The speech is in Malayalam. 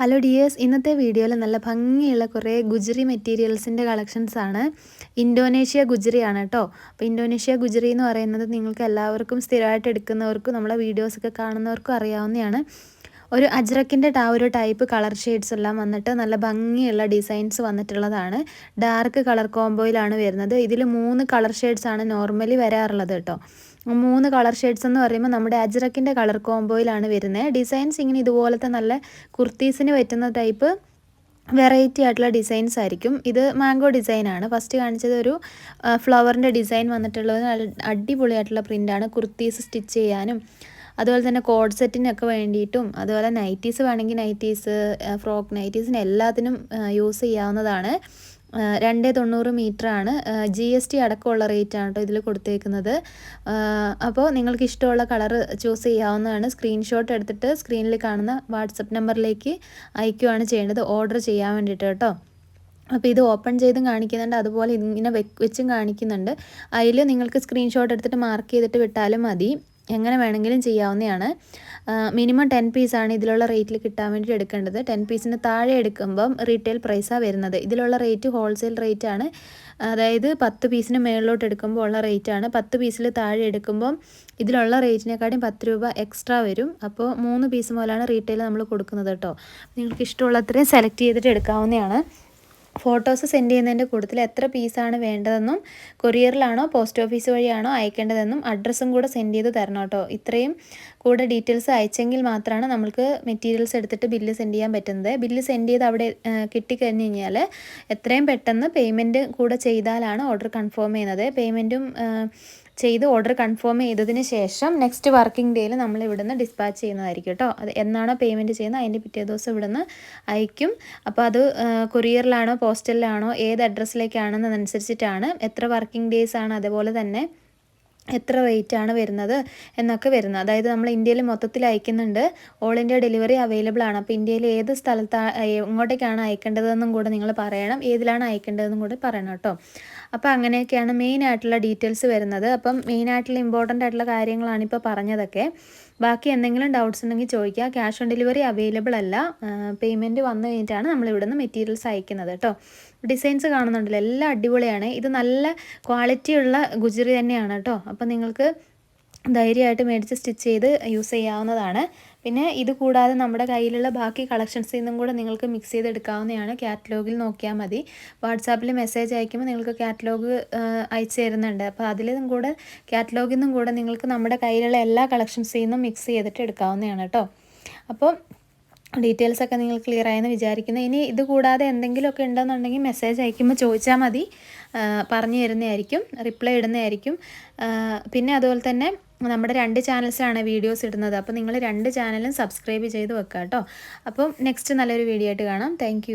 ഹലോ ഡിയേഴ്സ് ഇന്നത്തെ വീഡിയോയിൽ നല്ല ഭംഗിയുള്ള കുറേ ഗുജറി മെറ്റീരിയൽസിന്റെ കളക്ഷൻസ് ആണ്. ഇന്തോനേഷ്യ ഗുജറിയാണ് കേട്ടോ അപ്പോൾ ഇൻഡോനേഷ്യ ഗുജറി എന്ന് പറയുന്നത് നിങ്ങൾക്ക് എല്ലാവർക്കും സ്ഥിരമായിട്ട് എടുക്കുന്നവർക്കും നമ്മളെ വീഡിയോസൊക്കെ കാണുന്നവർക്കും അറിയാവുന്നതാണ്. ഒരു അജ്രക്കിന്റെ ആ ഒരു ടൈപ്പ് കളർ ഷെയ്ഡ്സ് എല്ലാം വന്നിട്ട് നല്ല ഭംഗിയുള്ള ഡിസൈൻസ് വന്നിട്ടുള്ളതാണ്. ഡാർക്ക് കളർ കോംബോയിലാണ് വരുന്നത്. ഇതിൽ മൂന്ന് കളർ ഷെയ്ഡ്സ് ആണ് നോർമലി വരാറുള്ളത് കേട്ടോ മൂന്ന് കളർ ഷെയ്ഡ്സ് എന്ന് പറയുമ്പോൾ നമ്മുടെ അജ്രക്കിന്റെ കളർ കോംബോയിലാണ് വരുന്നത്. ഡിസൈൻസ് ഇങ്ങനെ ഇതുപോലത്തെ നല്ല കുർത്തീസിന് പറ്റുന്ന ടൈപ്പ് വെറൈറ്റി ആയിട്ടുള്ള ഡിസൈൻസ് ആയിരിക്കും. ഇത് മാംഗോ ഡിസൈനാണ് ഫസ്റ്റ് കാണിച്ചത് ഒരു ഫ്ലവറിന്റെ ഡിസൈൻ വന്നിട്ടുള്ളത് അടിപൊളിയായിട്ടുള്ള പ്രിന്റാണ് കുർത്തീസ് സ്റ്റിച്ച് ചെയ്യാനും അതുപോലെ തന്നെ കോഡ് സെറ്റിനൊക്കെ വേണ്ടിയിട്ടും അതുപോലെ നൈറ്റീസ് വേണമെങ്കിൽ നൈറ്റീസ് ഫ്രോക്ക് നൈറ്റീസിന് എല്ലാത്തിനും യൂസ് ചെയ്യാവുന്നതാണ്. രണ്ട് തൊണ്ണൂറ് ആണ് ജി എസ് ടി അടക്കമുള്ള റേറ്റാണ് കേട്ടോ ഇതിൽ കൊടുത്തേക്കുന്നത്. അപ്പോൾ നിങ്ങൾക്ക് ഇഷ്ടമുള്ള കളർ ചൂസ് ചെയ്യാവുന്നതാണ്. സ്ക്രീൻഷോട്ട് എടുത്തിട്ട് സ്ക്രീനിൽ കാണുന്ന വാട്സപ്പ് നമ്പറിലേക്ക് അയക്കുകയാണ് ചെയ്യേണ്ടത്. ഓർഡർ ചെയ്യാൻ വേണ്ടിയിട്ട് കേട്ടോ. അപ്പോൾ ഇത് ഓപ്പൺ ചെയ്തും കാണിക്കുന്നുണ്ട്. അതുപോലെ ഇങ്ങനെ വെച്ചും കാണിക്കുന്നുണ്ട്. അതിൽ നിങ്ങൾക്ക് സ്ക്രീൻഷോട്ട് എടുത്തിട്ട് മാർക്ക് ചെയ്തിട്ട് വിട്ടാലും മതി. എങ്ങനെ വേണമെങ്കിലും ചെയ്യാവുന്നതാണ്. മിനിമം ടെൻ പീസാണ് ഇതിലുള്ള റേറ്റിൽ കിട്ടാൻ വേണ്ടി എടുക്കേണ്ടത്. ടെൻ പീസിന് താഴെ എടുക്കുമ്പം റീറ്റെയിൽ പ്രൈസാണ് വരുന്നത്. ഇതിലുള്ള റേറ്റ് ഹോൾസെയിൽ റേറ്റ് ആണ്. അതായത് പത്ത് പീസിന് മേളിലോട്ട് എടുക്കുമ്പോൾ ഉള്ള റേറ്റ് ആണ്. പത്ത് പീസിൽ താഴെ എടുക്കുമ്പം ഇതിലുള്ള റേറ്റിനെക്കാട്ടും പത്ത് രൂപ എക്സ്ട്രാ വരും. അപ്പോൾ മൂന്ന് പീസ് മുതലാണ് റീറ്റെയിൽ നമ്മൾ കൊടുക്കുന്നത് കേട്ടോ. നിങ്ങൾക്ക് ഇഷ്ടമുള്ളത്രയും സെലക്ട് ചെയ്തിട്ട് എടുക്കാവുന്നതാണ്. ഫോട്ടോസ് സെൻഡ് ചെയ്യുന്നതിന്റെ കൂട്ടത്തിൽ എത്ര പീസാണ് വേണ്ടതെന്നും കൊറിയറിലാണോ പോസ്റ്റ് ഓഫീസ് വഴിയാണോ അയക്കേണ്ടതെന്നും അഡ്രസ്സും കൂടെ സെൻഡ് ചെയ്ത് തരണം കേട്ടോ. ഇത്രയും കൂടെ ഡീറ്റെയിൽസ് അയച്ചെങ്കിൽ മാത്രമാണ് നമ്മൾക്ക് മെറ്റീരിയൽസ് എടുത്തിട്ട് ബില്ല് സെൻഡ് ചെയ്യാൻ പറ്റുന്നത്. ബില്ല് സെൻഡ് ചെയ്ത് അവിടെ കിട്ടിക്കഴിഞ്ഞ് കഴിഞ്ഞാൽ എത്രയും പെട്ടെന്ന് പേയ്മെന്റ് കൂടെ ചെയ്താലാണ് ഓർഡർ കൺഫേം ചെയ്യുന്നത്. പേയ്മെന്റും ചെയ്ത് ഓർഡർ കൺഫേം ചെയ്തതിന് ശേഷം നെക്സ്റ്റ് വർക്കിംഗ് ഡേയിൽ നമ്മൾ ഇവിടുന്ന് ഡിസ്പാച്ച് ചെയ്യുന്നതായിരിക്കും കേട്ടോ അത് എന്നാണോ പേയ്മെന്റ് ചെയ്യുന്നത് അതിന്റെ പിറ്റേ ദിവസം ഇവിടുന്ന് അയക്കും. അപ്പോൾ അത് കൊറിയറിലാണോ പോസ്റ്റലിലാണോ ഏത് അഡ്രസ്സിലേക്കാണെന്നതനുസരിച്ചിട്ടാണ് എത്ര വർക്കിംഗ് ഡേയ്സ് ആണ് അതുപോലെ തന്നെ എത്ര റേറ്റ് ആണ് വരുന്നത് എന്നൊക്കെ വരുന്നത്. അതായത് നമ്മൾ ഇന്ത്യയിൽ മൊത്തത്തിൽ അയക്കുന്നുണ്ട്. ഓൾ ഇന്ത്യ ഡെലിവറി അവൈലബിൾ ആണ്. അപ്പോൾ ഇന്ത്യയിൽ ഏത് സ്ഥലത്താണ് എങ്ങോട്ടേക്കാണ് അയക്കേണ്ടതെന്നും കൂടെ നിങ്ങൾ പറയണം. ഏതിലാണ് അയക്കേണ്ടതെന്നും കൂടെ പറയണം കേട്ടോ. അപ്പോൾ അങ്ങനെയൊക്കെയാണ് മെയിൻ ആയിട്ടുള്ള ഡീറ്റെയിൽസ് വരുന്നത്. അപ്പം മെയിൻ ആയിട്ടുള്ള ഇമ്പോർട്ടന്റ് ആയിട്ടുള്ള കാര്യങ്ങളാണ് ഇപ്പോൾ പറഞ്ഞതൊക്കെ. ബാക്കി എന്തെങ്കിലും ഡൗട്ട്സ് ഉണ്ടെങ്കിൽ ചോദിക്കുക. ക്യാഷ് ഓൺ ഡെലിവറി അവൈലബിൾ അല്ല. പേയ്മെന്റ് വന്നു കഴിഞ്ഞിട്ടാണ് നമ്മൾ ഇവിടുന്ന് മെറ്റീരിയൽസ് അയക്കുന്നത് കേട്ടോ ഡിസൈൻസ് കാണുന്നുണ്ടല്ലോ. എല്ലാം അടിപൊളിയാണ്. ഇത് നല്ല ക്വാളിറ്റിയുള്ള ഗുജറി തന്നെയാണ് കേട്ടോ അപ്പോൾ നിങ്ങൾക്ക് ധൈര്യമായിട്ട് മേടിച്ച് സ്റ്റിച്ച് ചെയ്ത് യൂസ് ചെയ്യാവുന്നതാണ്. പിന്നെ ഇത് കൂടാതെ നമ്മുടെ കയ്യിലുള്ള ബാക്കി കളക്ഷൻസിൽ നിന്നും കൂടെ നിങ്ങൾക്ക് മിക്സ് ചെയ്തെടുക്കാവുന്നതാണ്. കാറ്റലോഗിൽ നോക്കിയാൽ മതി. വാട്സാപ്പിൽ മെസ്സേജ് അയക്കുമ്പോൾ നിങ്ങൾക്ക് കാറ്റലോഗ് അയച്ചു തരുന്നുണ്ട്. അപ്പോൾ അതിലും കൂടെ കാറ്റലോഗിൽ നിന്നും കൂടെ നിങ്ങൾക്ക് നമ്മുടെ കയ്യിലുള്ള എല്ലാ കളക്ഷൻസിൽ നിന്നും മിക്സ് ചെയ്തിട്ട് എടുക്കാവുന്നതാണ് കേട്ടോ. അപ്പോൾ ഡീറ്റെയിൽസ് ഒക്കെ നിങ്ങൾ ക്ലിയർ ആയെന്ന് വിചാരിക്കുന്നു. ഇനി ഇത് കൂടാതെ എന്തെങ്കിലുമൊക്കെ ഉണ്ടെന്നുണ്ടെങ്കിൽ മെസ്സേജ് അയക്കുമ്പോൾ ചോദിച്ചാൽ മതി. പറഞ്ഞു തരുന്നതായിരിക്കും. റിപ്ലൈ ഇടുന്നതായിരിക്കും. പിന്നെ അതുപോലെ തന്നെ നമ്മുടെ രണ്ട് ചാനൽസിലാണ് വീഡിയോസ് ഇടുന്നത്. അപ്പോൾ നിങ്ങൾ രണ്ട് ചാനലും സബ്സ്ക്രൈബ് ചെയ്ത് വെക്കുക കേട്ടോ അപ്പം നെക്സ്റ്റ് നല്ലൊരു വീഡിയോ ആയിട്ട് കാണാം. താങ്ക്